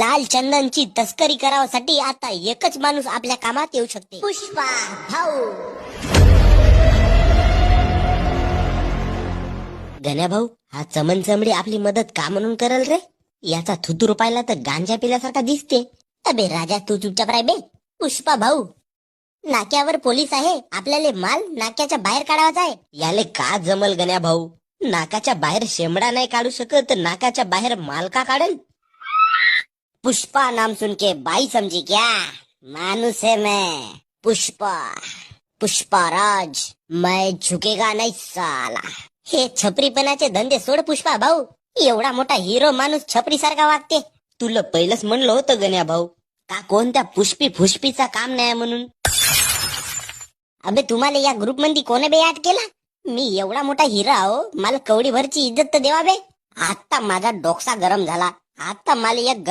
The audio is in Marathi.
लाल चंदनची तस्करी करावासाठी आता एकच माणूस आपल्या कामात येऊ शकते. पुष्पा भाऊ. गण्या भाऊ हा चमन चमडी आपली मदत का म्हणून करल रे? याचा थुतूर पाहिला तर गांजा पिल्यासारखा दिसते. अबे राजा तू चुपचाप राय बे. पुष्पा भाऊ नाक्यावर पोलीस आहे. आपल्याला माल नाक्याच्या बाहेर काढावाचा आहे. याले का जमल गण्या भाऊ? नाकाच्या बाहेर शेमडा नाही काढू शकत तर नाकाच्या बाहेर माल का काढेल? पुष्पा नाम सुन के बाई समझी क्या? मानुस है मैं पुष्पा। पुष्पा राज मैं झुकेगा नाही साला। हे छपरीपणाचे धंदे सोड पुष्पा भाऊ एवढा मोठा हिरो माणूस छपरी सारखा वागते. तुला पहिलंच म्हणलं होतं गण्या भाऊ का कोणत्या पुष्पी फुष्पीचा काम नाही म्हणून? अबे तुम्हाला या ग्रुपमध्ये कोण बे ऍड केला? मी एवढा मोठा हिरा हो मला कवडी भरची इज्जत तर देवा बे. आता माझा डोकसा गरम झाला. आता मला या गर...